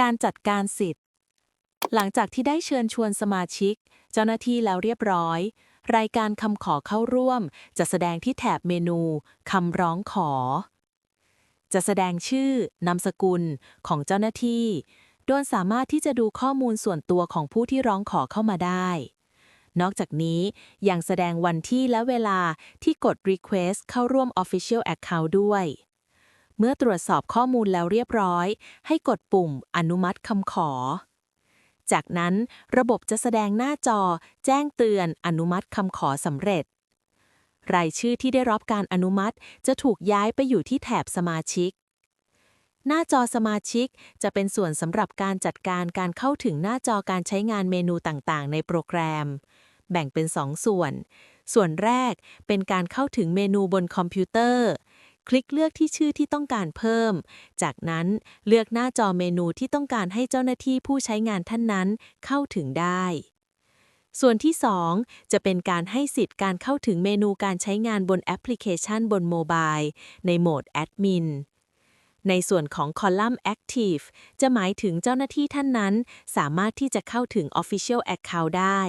การจัดการสิทธิ์ หลังจากที่ได้เชิญชวนสมาชิก เจ้าหน้าที่แล้วเรียบร้อย รายการคำขอเข้าร่วม จะแสดงที่แถบเมนูคำร้องขอ จะแสดงชื่อนามสกุลของเจ้าหน้าที่ โดยสามารถที่จะดูข้อมูลส่วนตัวของผู้ที่ร้องขอเข้ามาได้ นอกจากนี้ยังแสดงวันที่และเวลาที่กด Request เข้าร่วม Official Account ด้วย เมื่อตรวจสอบข้อมูลแล้วเรียบร้อย ให้กดปุ่มอนุมัติคำขอ จากนั้นระบบจะแสดงหน้าจอ แจ้งเตือนอนุมัติคำขอสำเร็จ รายชื่อที่ได้รับการอนุมัติจะถูกย้ายไปอยู่ที่แถบสมาชิก หน้าจอสมาชิกจะเป็นส่วนสำหรับการจัดการการเข้าถึงหน้าจอการใช้งานเมนูต่างๆ ในโปรแกรม แบ่งเป็น 2 ส่วนส่วนแรกเป็นการเข้าถึงเมนูบนคอมพิวเตอร์ คลิกเลือกที่ชื่อที่ต้องการเพิ่ม จากนั้นเลือกหน้าจอเมนูที่ต้องการให้เจ้าหน้าที่ผู้ใช้งานท่านนั้นเข้าถึงได้ ส่วนที่ 2 จะเป็นการให้สิทธิ์การเข้าถึงเมนูการใช้งานบนแอปพลิเคชันบนโมบายในโหมดแอดมินในส่วนของคอลัมน์ Active จะหมายถึงเจ้าหน้าที่ท่านนั้น สามารถที่จะเข้าถึง Official Account ได้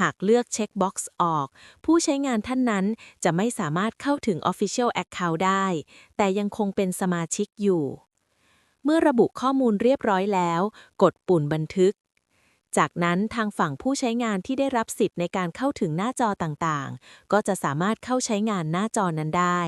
หากเลือกเช็คบ็อกซ์ออก ผู้ใช้งานท่านนั้นจะไม่สามารถเข้าถึง Official Account ได้ แต่ยังคงเป็นสมาชิกอยู่ เมื่อระบุข้อมูลเรียบร้อยแล้ว กดปุ่มบันทึก จากนั้นทางฝั่งผู้ใช้งานที่ได้รับสิทธิ์ในการเข้าถึงหน้าจอต่างๆ ก็จะสามารถเข้าใช้งานหน้าจอนั้นได้